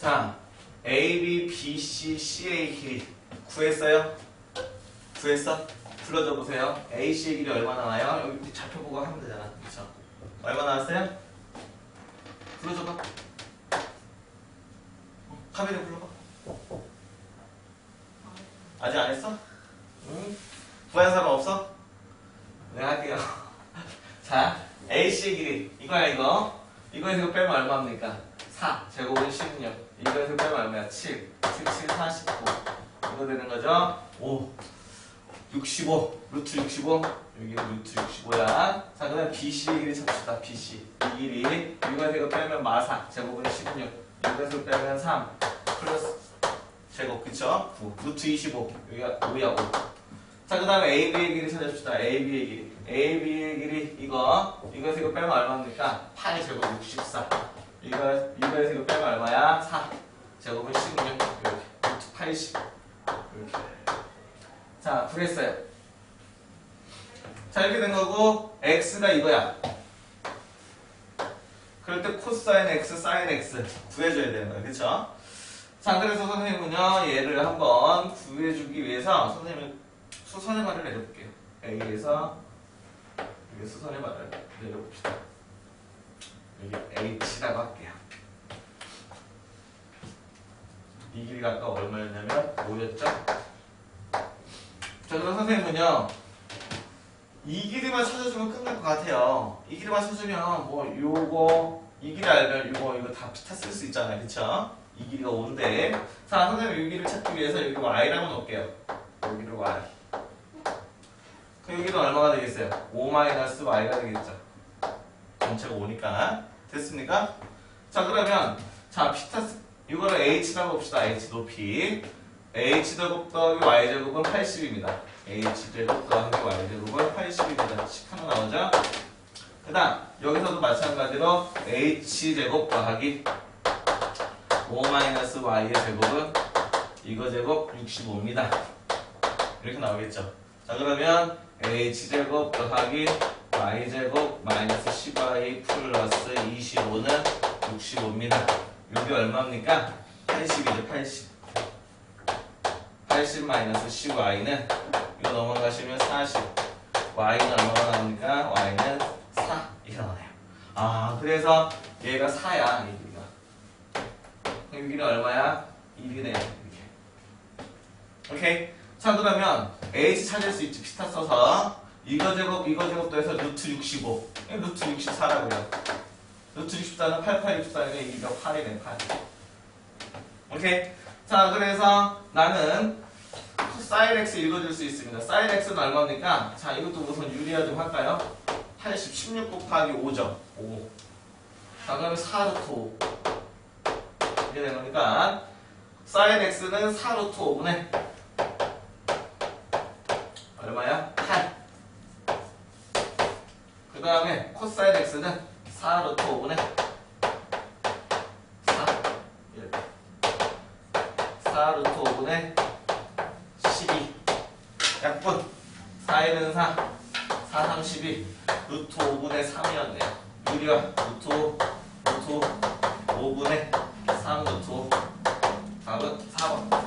자, A, B, B, C, CA 길이 구했어요? 구했어? 불러줘 보세요. A, C의 길이 얼마 나와요? 여기 밑에 좌표 보고 하면 되잖아. 그쵸? 얼마 나왔어요? 불러줘봐. 어, 카메라 불러봐. 아직 안 했어? 응? 구한 사람 없어? 내가 할게요. 자, AC 길이. 이거야, 이거. 이거에서 이거 빼면 얼마입니까? 4. 제곱은 16. 이거에서 빼면 얼마야? 7. 7, 7, 49. 이거 되는 거죠? 5. 65. 루트 65. 여기 루트 65야. 자, 그 다음 BC의 길이 찾읍시다. BC. 이 길이. 이거에서 이거 빼면 마사. 제곱은 16. 이거에서 빼면 3. 플러스 제곱, 그쵸? 9. 루트 25. 여기가 5야, 5. 자, 그 다음에 AB의 길이 찾아줍시다. AB의 길이. AB의 길이 이거. 이거에서 이거 빼면 얼마입니까? 8 제곱 64. 이거, 이거에서 이거 빼면 얼마야? 4. 제곱은 16. 이렇게. 루트 80. 이렇게. 자, 구했어요. 자, 이렇게 된 거고, X가 이거야. 그럴 때 코사인 X, 사인 X 구해줘야 되는 거야. 그쵸? 자, 그래서 선생님은요, 얘를 한번 구해주기 위해서 선생님을 수선의 발을 내려볼게요. A에서 수선의 발을 내려봅시다. 여기 H라고 할게요. 이 길이가 아까 얼마였냐면 5였죠? 자, 그럼 선생님은요, 이 길이만 찾아주면 끝날 것 같아요. 이 길이만 찾으면 뭐 요거 이 길이 알면 요거 이거 다 비슷 쓸수 있잖아요, 그쵸? 이 길이가 5인데 자, 선생님 이 길이를 찾기 위해서 여기 y라고 놓을게요. 여기를 y. 그 여기는 얼마가 되겠어요? 5 마이너스 y가 되겠죠. 전체가 5니까 됐습니까? 자 그러면 자 피타스 이거를 h라고 봅시다. h 높이 h 제곱 더하기 y 제곱은 80입니다. h 제곱 더하기 y 제곱은 80입니다. 식 하나 나오죠? 그다음 여기서도 마찬가지로 h 제곱 더하기 5 마이너스 y의 제곱은 이거 제곱 65입니다. 이렇게 나오겠죠. 자 그러면 h제곱 더하기 y제곱 마이너스 10y 플러스 25는 65입니다. 이게 얼마입니까? 80이죠 80 80 마이너스 10y는 이거 넘어가시면 40 y는 얼마가 나옵니까? y는 4 이렇게 나와요. 아 그래서 얘가 4야 이 길이가. 여기는 얼마야? 1이네요 이렇게. 오케이? 자 그러면 h 찾을 수 있지 피타 써서. 이거 제곱 이거 제곱도 해서 루트 65 예, 루트 64라고요 루트 64는 88, 64는 208이네 8 오케이 자 그래서 나는 사인 x 읽어줄 수 있습니다 사인 x는 얼마입니까? 자 이것도 우선 유리화 좀 할까요? 80, 16 곱하기 5죠 5자 그러면 4루트 5 이렇게 되는 거니까 사인 x는 4루트 5분의 얼마야? 8. 그 다음에 코사인 x는 4 루트 5분의 4. 이렇게. 4루트 5분의 12. 약분. 4에는 4. 4, 3, 12. 루트 5분의 3이었네요. 유리화. 루트 5. 루트 5. 5분의 3 루트 5. 답은 4번. 오케이.